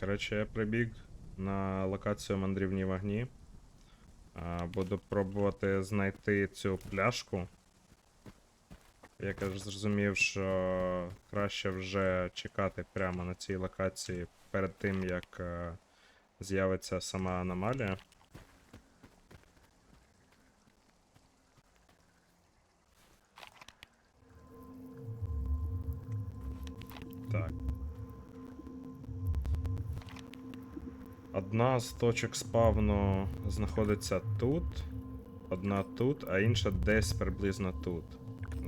Коротше, я прибіг на локацію мандрівні вогні. Буду пробувати знайти цю пляшку. Я кажу, зрозумів, що краще вже чекати прямо на цій локації перед тим, як е, з'явиться сама аномалія. Одна з точок спавну знаходиться тут, одна тут, а інша десь приблизно тут.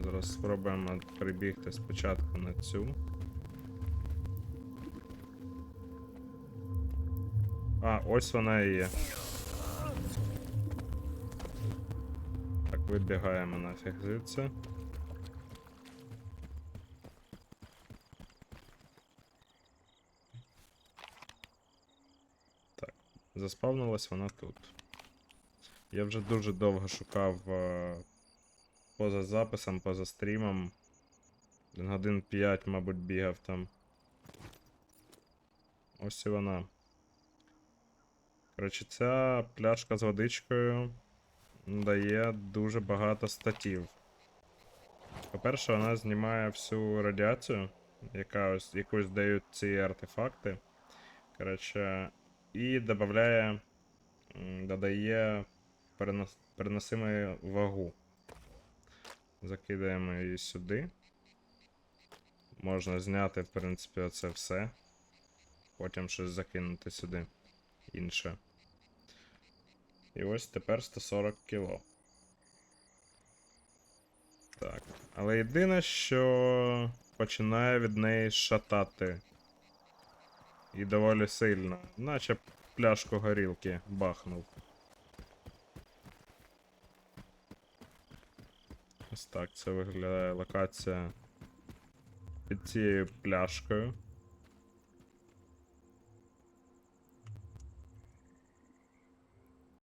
Зараз спробуємо прибігти спочатку на цю. А, ось вона і є. Так, вибігаємо нафіг звідси. Заспавнилась вона тут. Я вже дуже довго шукав е, поза записом, поза стрімом. Один годин 5, мабуть, бігав там. Ось і вона. Коротше, ця пляшка з водичкою дає дуже багато статів. По-перше, вона знімає всю радіацію, яка ось, якусь дають ці артефакти. Коротше, і додає, додає перенос, переносиму вагу. Закидаємо її сюди. Можна зняти, в принципі, оце все. Потім щось закинути сюди інше. І ось тепер 140 кіло. Так. Але єдине, що починає від неї шатати. І доволі сильно. Наче пляшку горілки бахнув. Ось так це виглядає локація під цією пляшкою.